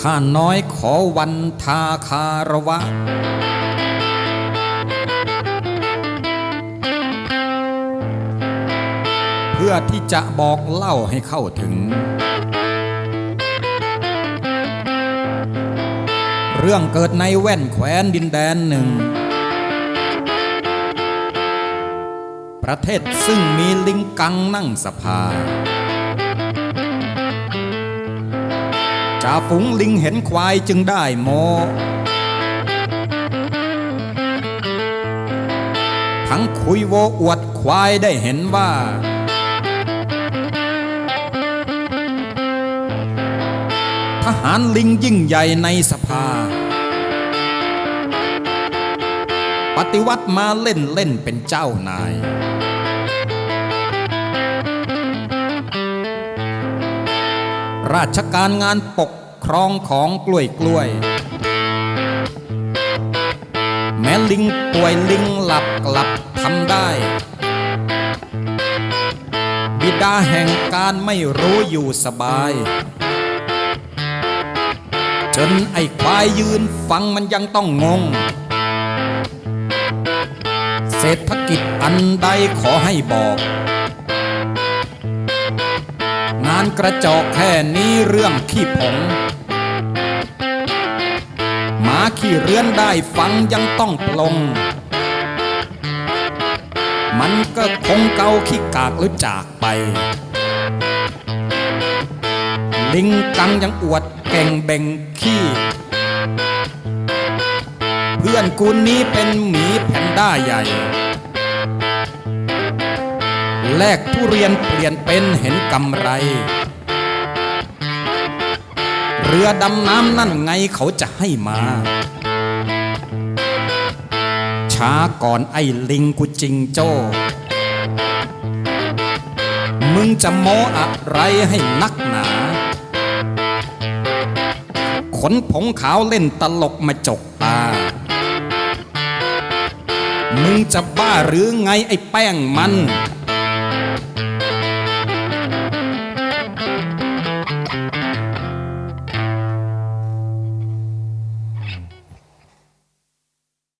ข้าน้อยขอวันทาคารวะ เพื่อที่จะบอกเล่าให้เข้าถึง เรื่องเกิดในแว่นแคว้นดินแดนหนึ่ง ประเทศซึ่งมีลิงกังนั่งสภา จ่าฝูงลิงเห็นควายจึงได้โมทั้งคุยโวอวดควายได้เห็นว่า ทหารลิงยิ่งใหญ่ในสภา ปฏิวัติมาเล่นเล่นเป็นเจ้านาย ราชการงานปกครองของกล้วยกล้วย แม้ลิงป่วยลิงหลับกลับทำได้ บิดาแห่งการไม่รู้อยู่สบาย จนไอ้ควายยืนฟังมันยังต้องงง เศรษฐกิจอันใดขอให้บอกานกระจอกแค่นี้เรื่องขี้ผงหมาขี้เรือนได้ฟังยังต้องปลง มันก็คงเกาขี้กากหรือจากไป ลิงกังยังอวดเก่งเบ่งขี้เพื่อนกูนี้เป็นหมีแพนด้าใหญ่ แลกทุเรียนเปลี่ยนเป็นเห็นกำไร เรือดำน้ำนั่นไงเขาจะให้มา ช้าก่อนไอ้ลิงกูจริงโจ้ มึงจะโม้อะไรให้นักหนาขนผงขาวเล่นตลกมาจกตา มึงจะบ้าหรือไงไอ้แป้งมัน